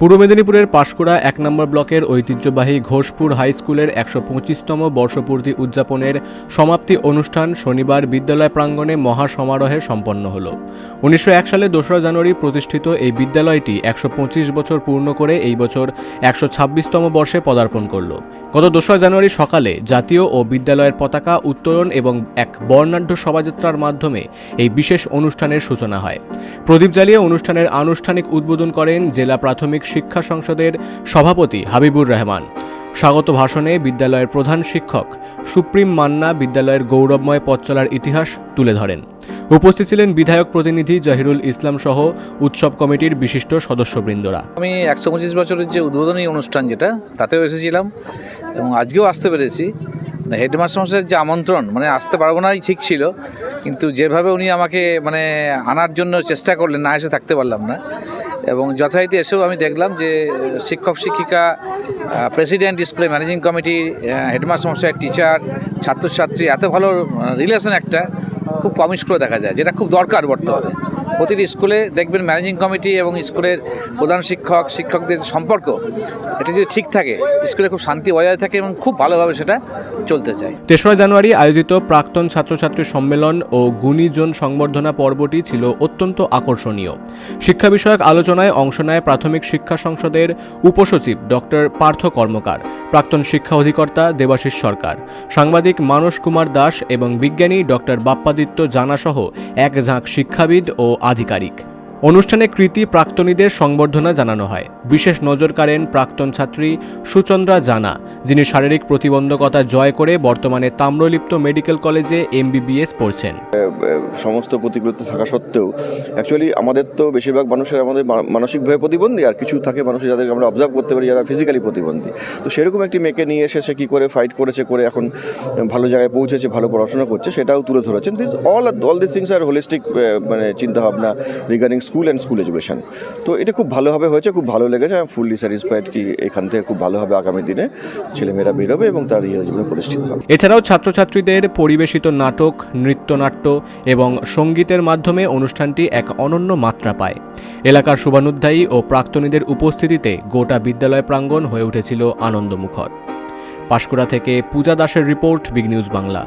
পূর্ব মেদিনীপুরের পাঁশকুড়া এক নম্বর ব্লকের ঐতিহ্যবাহী ঘোষপুর হাই স্কুলের একশো পঁচিশতম বর্ষপূর্তি উদযাপনের সমাপ্তি অনুষ্ঠান শনিবার বিদ্যালয় প্রাঙ্গণে মহা সমারোহে সম্পন্ন হল। উনিশশো এক সালে দোসরা জানুয়ারি প্রতিষ্ঠিত এই বিদ্যালয়টি একশো পঁচিশ বছর পূর্ণ করে এই বছর একশো ছাব্বিশতম বর্ষে পদার্পণ করল। গত দোসরা জানুয়ারি সকালে জাতীয় ও বিদ্যালয়ের পতাকা উত্তোলন এবং এক বর্ণাঢ্য শোভাযাত্রার মাধ্যমে এই বিশেষ অনুষ্ঠানের সূচনা হয়। প্রদীপ জ্বালিয়ে অনুষ্ঠানের আনুষ্ঠানিক উদ্বোধন করেন জেলা প্রাথমিক শিক্ষা সংসদের সভাপতি হাবিবুর রহমান। স্বাগত ভাষণে বিদ্যালয়ের প্রধান শিক্ষক সুপ্রিম মান্না বিদ্যালয়ের গৌরবময় পথ চলার ইতিহাস তুলে ধরেন। উপস্থিত ছিলেন বিধায়ক প্রতিনিধি জাহিরুল ইসলাম সহ উৎসব কমিটির বিশিষ্ট সদস্যবৃন্দরা। আমি একশো পঁচিশ বছরের যে উদ্বোধনী অনুষ্ঠান যেটা, তাতেও এসেছিলাম এবং আজকেও আসতে পেরেছি। হেডমাস্টার মশাইয়ের যে আমন্ত্রণ মানে আসতে পারব নাই, ঠিক ছিল, কিন্তু যেভাবে উনি আমাকে মানে আনার জন্য চেষ্টা করলেন, না এসে থাকতে পারলাম না। এবং যথারীতি এসেও আমি দেখলাম যে শিক্ষক, শিক্ষিকা প্রেসিডেন্ট স্কুলের ম্যানেজিং কমিটি হেডমাস্টার মশাই টিচার ছাত্রছাত্রী, এত ভালো রিলেশন একটা, খুব কম স্কুলে দেখা যায়, যেটা খুব দরকার বর্তমানে। প্রতিটি স্কুলে দেখবেন ম্যানেজিং কমিটি এবং স্কুলের প্রধান শিক্ষক, শিক্ষকদের সম্পর্ক, এটা যদি ঠিক থাকে, স্কুলে খুব শান্তি বজায় থাকে এবং খুব ভালোভাবে সেটা চলতে চায়। তেসরা জানুয়ারি আয়োজিত প্রাক্তন ছাত্রছাত্রী সম্মেলন ও গুণীজন সংবর্ধনা পর্বটি ছিল অত্যন্ত আকর্ষণীয়। শিক্ষা বিষয়ক আলোচনায় অংশ নেয় প্রাথমিক শিক্ষা সংসদের উপসচিব ডক্টর পার্থ কর্মকার, প্রাক্তন শিক্ষা অধিকর্তা দেবাশিস সরকার, সাংবাদিক মানস কুমার দাস এবং বিজ্ঞানী ডক্টর বাপ্পাদিত্য জানাসহ এক ঝাঁক শিক্ষাবিদ ও আধিকারিক। অনুষ্ঠানে কৃতি প্রাক্তনীদের সংবর্ধনা জানানো হয়। বিশেষ নজর কাড়েন প্রাক্তন ছাত্রী সুচন্দ্রা জানা, যিনি শারীরিক প্রতিবন্ধকতা জয় করে বর্তমানে তাম্রলিপ্ত মেডিকেল কলেজে এমবিবিএস পড়ছেন। সমস্ত প্রতিকূলতা থাকা সত্ত্বেও অ্যাকচুয়ালি আমাদের তো বেশিরভাগ মানুষের আমাদের মানসিকভাবে প্রতিবন্ধী, আর কিছু থাকে মানুষের যাদেরকে আমরা অবজার্ভ করতে পারি যারা ফিজিক্যালি প্রতিবন্ধী। তো সেরকম একটি মেয়েকে নিয়ে এসে সে কী করে ফাইট করেছে, করে এখন ভালো জায়গায় পৌঁছেছে, ভালো পড়াশোনা করছে, সেটাও তুলে ধরেছেন। This all all this things R holistic মানে চিন্তাভাবনা regarding school and school education. তো এটা খুব ভালোভাবে হয়েছে, খুব ভালো লেগেছে। আমি ফুললি স্যাটিসফাইড কি এখান থেকে খুব ভালোভাবে আগামী দিনে ছেলেমেয়েরা বেরোবে এবং তার ইয়ে জীবনে প্রতিষ্ঠিত হবে। এছাড়াও ছাত্রছাত্রীদের পরিবেশিত নাটক, নৃত্যনাট্য এবং সঙ্গীতের মাধ্যমে অনুষ্ঠানটি এক অনন্য মাত্রা পায়। এলাকার শুভানুধ্যায়ী ও প্রাক্তনীদের উপস্থিতিতে গোটা বিদ্যালয় প্রাঙ্গণ হয়ে উঠেছিল আনন্দমুখর। পাশকুড়া থেকে পূজা দাসের রিপোর্ট, বিগ নিউজ বাংলা।